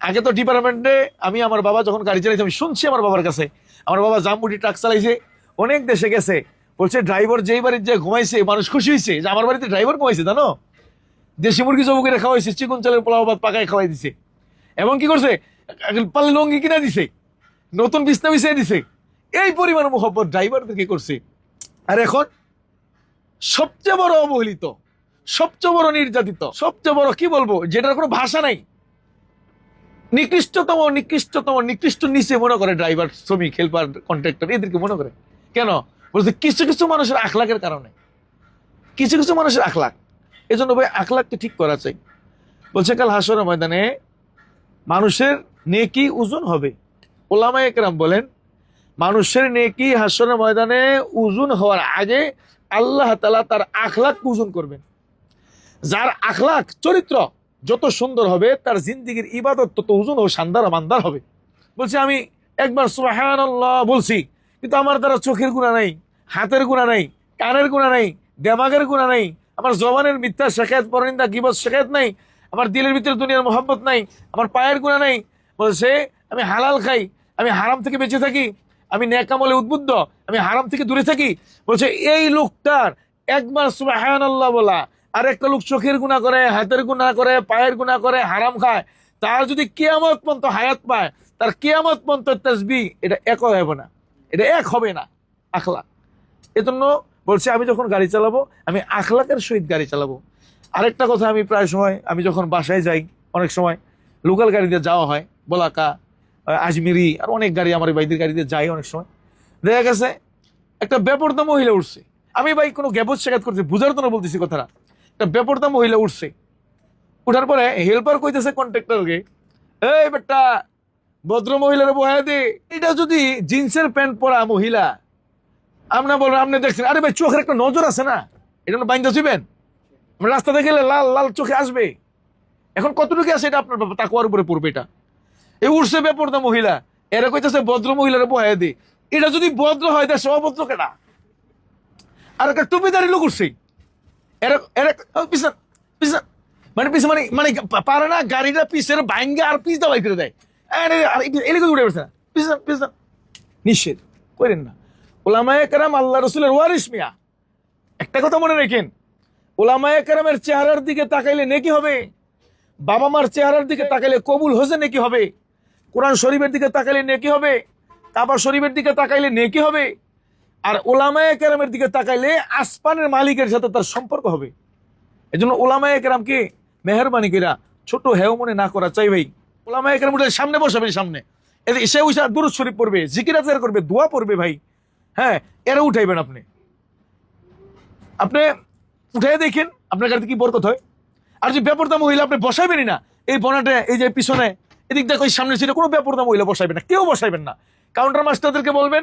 আগে তো ডিপার্টমেন্টে আমি আমার বাবা যখন গাড়ি চালাইছি, আমি শুনছি আমার বাবার কাছে। আমার বাবা জামবুটি ট্রাক চালাইছে, অনেক দেশে গেছে। বলছে ড্রাইভার যেই বাড়ির যে ঘুমাইছে, মানুষ খুশি হয়েছে যে আমার বাড়িতে ড্রাইভার ঘুমাইছে, জানো? দেশি মুরগি জবু করে খাওয়াইছে চিকন চালের পোলাও ভাত পাকায় খাওয়াই দিছে। এবং কি করছে? পাল্লে লঙ্গি কিনা দিছে, নতুন বিছনা বিছিয়ে দিছে। এই পরিমাণ মোহব্বত ড্রাইভারদেরকে করছে? আর এখন সবচেয়ে বড় অবহেলিত, সবচেয়ে বড় নির্যাতিত, সবচেয়ে বড় কি বলব? যেটার কোনো ভাষা নাই। নিকৃষ্টতম নিকৃষ্টতম, নিকৃষ্ট নিচে মনে করে ড্রাইভার শ্রমিক হেল্পার কন্ট্রাক্টর এদেরকে মনে করে। কেন? বলছে কিছু কিছু মানুষের আখলাকের কারণে। কিছু কিছু মানুষের আখলাক। এই জন্য ভাই আখলাককে ঠিক করা চাই। বলছে, কাল হাসরের ময়দানে মানুষের নেকি ওজন হবে। ওলামা একরাম বলেন, মানুষের নেকি হাসরের ময়দানে ওজন হওয়ার আগে আল্লাহ তালা তার আখলাক ওজন করবেন। যার আখলাক চরিত্র যত সুন্দর হবে, তার জিন্দিগির ইবাদত তত ওজন ও শানদার মান্দার হবে। বলছি, আমি একবার সুবাহান বলছি, কিন্তু আমার দ্বারা চোখের গুণা নাই, হাতের গুণা নাই, কানের গুণা নাই, দেমাগের গুণা নাই, আমার জবানের মিথ্যা শেখায়ত, পরনিন্দা, গিবত শেখায়ত নাই, আমার দিলের ভিতরে দুনিয়ার মোহাম্মত নাই, আমার পায়ের গুণা নাই। বলছে, আমি হালাল খাই, আমি হারাম থেকে বেঁচে থাকি, আমি ন্যাকামলে উদ্বুদ্ধ, আমি হারাম থেকে দূরে থাকি। বলছে, এই লোকটার একবার আল্লাহ বলা আর একটা লোক চোখের গুণা করে, হাতের গুণা করে, পায়ের গুণা করে, হারাম খায়। তার যদি কেয়ামত পন্ত হায়াত পায়, তার কেয়ামত পন্ত তসবি এটা এক হবে না। এটা এক হবে না আখলা এজন্য বলছে, আমি যখন গাড়ি চালাবো, আমি আখলাকের সহিত গাড়ি চালাবো। আরেকটা কথা আমি প্রায় সময়, আমি যখন বাসায় যাই, অনেক সময় লোকাল গাড়িতে যাওয়া হয়, বলাকা, আজমিরি, আর অনেক গাড়ি আমার বাইদের গাড়িতে যাই অনেক সময়। দেখা গেছে, একটা বেপরদা মহিলা উঠছে। আমি ভাই কোনো গ্যাবত শেখাত করছি বুঝার জন্য বলতেছি কথাটা। একটা বেপরদা মহিলা উঠছে। উঠার পরে হেল্পার কইতেছে কন্ট্রাক্টরকে এই বেটা, ভদ্র মহিলার বহায় দে। এটা যদি জিন্সের প্যান্ট পরা মহিলা আমরা বলব আপনি দেখছেন, আরে ভাই, চোখের একটা নজর আছে না? এটা বাইন্দা ছিবেন রাস্তা দেখে লাল লাল চোখে আসবে। এখন কতটুকু আছে এটা আপনার তাকুয়ার উপরে পড়বে এটা? এই উঠছে বেপরদা মহিলা। এরা কইতেছে, ভদ্র মহিলার বহায় দে। এটা যদি ভদ্র হয়, দেশে অভদ্র কেনা আর একটা টুপিদারি লোক উঠছে। এরা এরা ও, পিছন পিছন মানে পিছন মানে মানে পারে না গাড়িটা পিছের বাইঙ্গা আর পিছ দাবাই করে দেয় আরে এলিগে উঠে পড়ছে না পিছন পিছন নিষেধ করেন না ওলামায়ে কারাম আল্লাহ রসুলের ওয়ারিস মিয়া একটা কথা মনে রেখেন ওলামায়ে কারামের চেহারার দিকে তাকাইলে নেকি হবে বাবা মার চেহারার দিকে তাকাইলে কবুল হোসে নেকি হবে কোরআন শরীফের দিকে তাকাইলে নেকি হবে কাবা শরীফের দিকে তাকাইলে নেকি হবে আর ওলামায় কেরামের দিকে তাকাইলে আসমানের মালিকের সাথে তার সম্পর্ক হবে। এই জন্য ওলামায়ে কেরামকে মেহরবানি করা ছোট হেও মনে না করা চাই ভাই। ওলামায় কেরাম উঠে সামনে বসাবেন সামনে। এদের সে উঠে দুরুদ শরীফ পড়বে, জিকির আজগার করবে, দোয়া পড়বে ভাই। হ্যাঁ এরা উঠাইবেন আপনি। আপনি উঠাই দেখেন, আপনার কাছে কি বরকত হয়। আর যে বেপরদা মহিলা আপনি বসাইবেনই না। এই বনাটা, এই যে পিছনে, এদিক দেখো সামনে সিটে কোনো বেপরদা মহিলা বসাইবেন না, কেউ বসাইবেন না। কাউন্টার মাস্টারদেরকে বলবেন,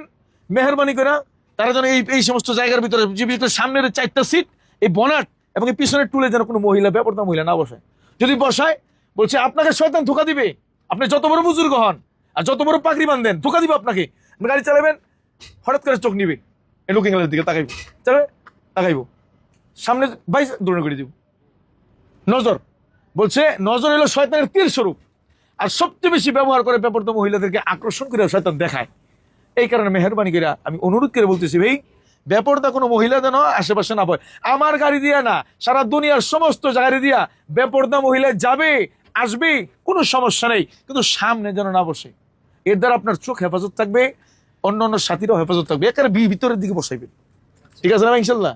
মেহরবানি করে তারা যেন এই এই সমস্ত জায়গার ভিতরে যে বিশেষ করে সামনের চারটা সিট এই বনাট এবং এই পিছনের টুলে যেন কোনো মহিলা বেপরদা মহিলা না বসায় যদি বসায়, বলছে, আপনাকে শয়তান ধোকা দিবে। আপনি যত বড় বুজুর্গ হন আর যত বড় পাগড়ি বান্ধেন ধোকা দিবে আপনাকে। আপনি গাড়ি চালাবেন, হঠাৎ করে চোখ নিবে। এই লুকিং গ্লাসের দিকে তাকাইব। চালাবে তাকাইব। সামনে বাইশ দৌড়ে করে দিব। নজর। বলছে, নজর এলো শয়তানের তীর স্বরূপ। আর সবচেয়ে বেশি ব্যবহার করে ব্যাপারত মহিলাদেরকে আকর্ষণ করে শয়তান দেখায়। এই কারণে মেহরবানি করে আমি অনুরোধ করে বলতেছি, ভাই ব্যাপারটা কোনো মহিলা যেন আশেপাশে না পায়। আমার গাড়ি দিয়া না, সারা দুনিয়ার সমস্ত গাড়ি দিয়া বেপর্দা মহিলা যাবে, আসবে, কোনো সমস্যা নেই। কিন্তু সামনে যেন না বসে, এর দ্বারা আপনার চোখ হেফাজত থাকবে অন্য অন্য সাথীরাও হেফাজত থাকবে। একেবারে ভিতরের দিকে বসাইবেন। ঠিক আছে না ইনশাল্লাহ?